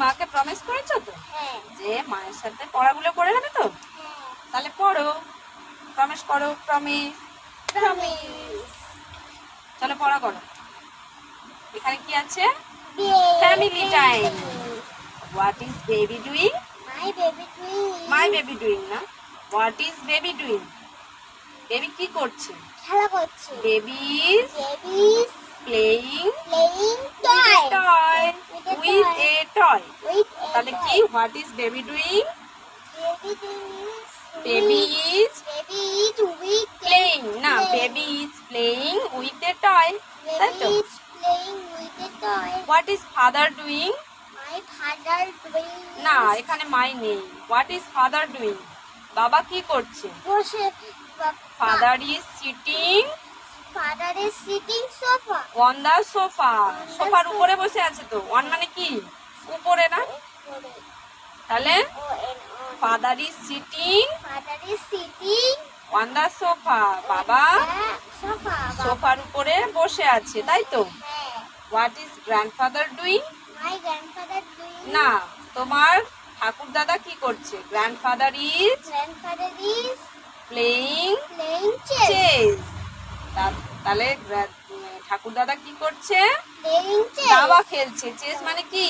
মাকে প্রমিস করেছ তো? হ্যাঁ। যে মায়ের সাথে পড়াগুলো করে নেবে তো? হ্যাঁ। তাহলে পড়ো। প্রমিস করো প্রমিস প্রমিস চলো পড়া করো। এখানে কি আছে? Family time. What is baby doing my baby doing my baby doing না? What is baby doing baby কি করছে? খেলা করছে। Baby is baby playing playing toy with তাহলে কি? What is baby doing baby is baby is with playing না baby is playing with a toy তাই তো? What is father doing father doing না এখানে মাই নেই। হোয়াট ইজ ফাদার ডুইং বাবা কি করছে? বসে father is sitting father is sitting sofa on the sofa সোফার উপরে বসে আছে তো। অন মানে কি? উপরে না? তাহলে father is sitting father is sitting on the sofa বাবা। সোফা সোফার উপরে বসে আছে তাই তো? হ্যাঁ। What is grandfather doing my grandfather doing না তোমার ঠাকুর দাদা কি করছে? Grandfather is grandfather is playing playing chess তাহলে ঠাকুর দাদা কি করছে? দাবা খেলছে। চেস মানে কি?